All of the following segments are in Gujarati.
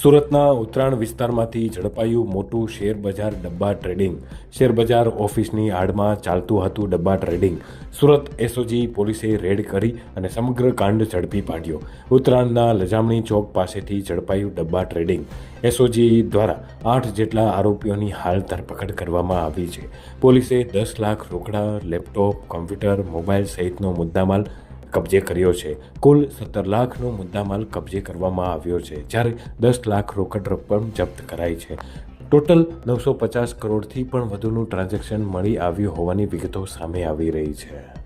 સુરતના ઉત્તરાયણ વિસ્તારમાંથી ઝડપાયું મોટું શેરબજાર ડબ્બા ટ્રેડિંગ. શેરબજાર ઓફિસની આડમાં ચાલતું હતું ડબ્બા ટ્રેડિંગ. સુરત એસઓજી પોલીસે રેડ કરી અને સમગ્ર કાંડ ઝડપી પાડ્યો. ઉત્તરાયણના લજામણી ચોક પાસેથી ઝડપાયું ડબ્બા ટ્રેડિંગ. એસઓજી દ્વારા આઠ જેટલા આરોપીઓની હાલ ધરપકડ કરવામાં આવી છે. પોલીસે દસ લાખ રોકડા, લેપટોપ, કોમ્પ્યુટર, મોબાઈલ સહિતનો મુદ્દામાલ કબજે કર્યો છે. કુલ સત્તર લાખનો મુદ્દામાલ કબજે કરવામાં આવ્યો છે, જ્યારે દસ લાખ રોકડ રકમ જપ્ત કરાઈ છે. ટોટલ નવસો પચાસ કરોડથી પણ વધુનું ટ્રાન્ઝેક્શન મળી આવ્યું હોવાની વિગતો સામે આવી રહી છે.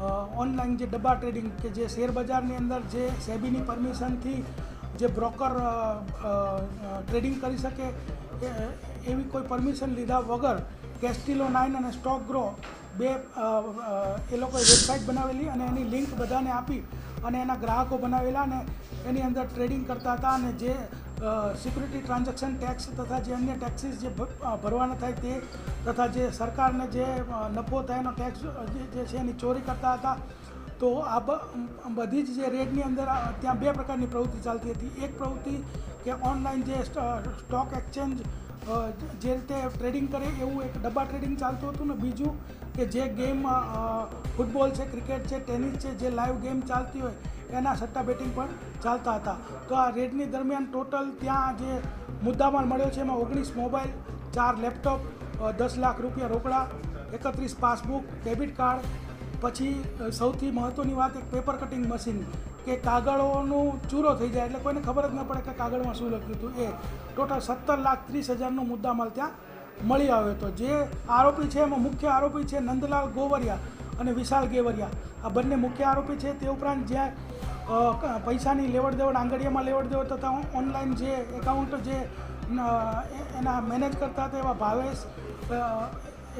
ઓનલાઈન જે ડબ્બા ટ્રેડિંગ કે જે શેર બજારની અંદર જે સેબીની પરમિશનથી જે બ્રોકર ટ્રેડિંગ કરી શકે એવી કોઈ પરમિશન લીધા વગર કેસ્ટિલો નાઇન અને સ્ટોક ગ્રો બે એ લોકોએ વેબસાઇટ બનાવેલી અને એની લિંક બધાને આપી અને એના ગ્રાહકો બનાવેલા અને એની અંદર ટ્રેડિંગ કરતા હતા અને જે સિક્યુરિટી ટ્રાન્ઝેક્શન ટેક્સ તથા જે અન્ય ટેક્સીસ જે ભરવાના થાય તે તથા જે સરકારને જે નફો થાય એનો ટેક્સ જે છે એની ચોરી કરતા હતા, તો આ બધી જ જે રેડની અંદર ત્યાં બે પ્રકારની પ્રવૃત્તિ ચાલતી હતી. એક પ્રવૃત્તિ કે ઓનલાઈન જે સ્ટોક એક્સચેન્જ જે રીતે ટ્રેડિંગ કરે એવું એક ડબ્બા ટ્રેડિંગ ચાલતું હતું ને બીજું કે જે ગેમ ફૂટબોલ છે ક્રિકેટ છે ટેનિસ છે, જે લાઈવ ગેમ ચાલતી હોય એના સટ્ટા બેટિંગ પણ ચાલતા હતા. તો આ રેડની દરમિયાન ટોટલ ત્યાં જે મુદ્દામાલ મળ્યો છે, એમાં ઓગણીસ મોબાઈલ ચાર લેપટોપ દસ લાખ રૂપિયા રોકડા, એકત્રીસ પાસબુક ડેબિટ કાર્ડ પછી સૌથી મહત્ત્વની વાત એક પેપર કટિંગ મશીન કે કાગળોનું ચૂરો થઈ જાય એટલે કોઈને ખબર જ ન પડે કે કાગળમાં શું લખ્યું હતું. એ ટોટલ સત્તર લાખ ત્રીસ હજારનો મુદ્દામાલ ત્યાં મળી આવ્યો હતો. જે આરોપી છે, એમાં મુખ્ય આરોપી છે નંદલાલ ગોવરિયા. અને વિશાલ ગેવરિયા. આ બંને મુખ્ય આરોપી છે. તે ઉપરાંત જ્યાં પૈસાની લેવડ દેવડ આંગળીયામાં લેવડ દેવડ તથા ઓનલાઈન જે એકાઉન્ટ જે એના મેનેજ કરતા હતા એવા ભાવેશ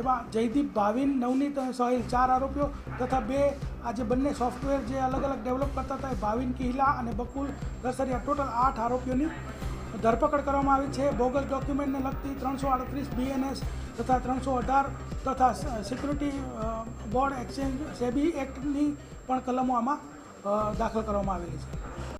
એવા જયદીપ ભાવિન, નવનીત અને ચાર આરોપીઓ તથા બે આ જે બંને સોફ્ટવેર જે અલગ અલગ ડેવલપ કરતા હતા એ ભાવિન કિહલા અને બકુલ દસરિયા ટોટલ આઠ આરોપીઓની ધરપકડ કરવામાં આવી છે. બોગસ ડોક્યુમેન્ટને લગતી ત્રણસો આડત્રીસ બીએનએસ તથા ત્રણસો અઢાર તથા સિક્યુરિટી બોર્ડ એક્સચેન્જ, સેબી એક્ટની પણ કલમો આમાં દાખલ કરવામાં આવેલી છે.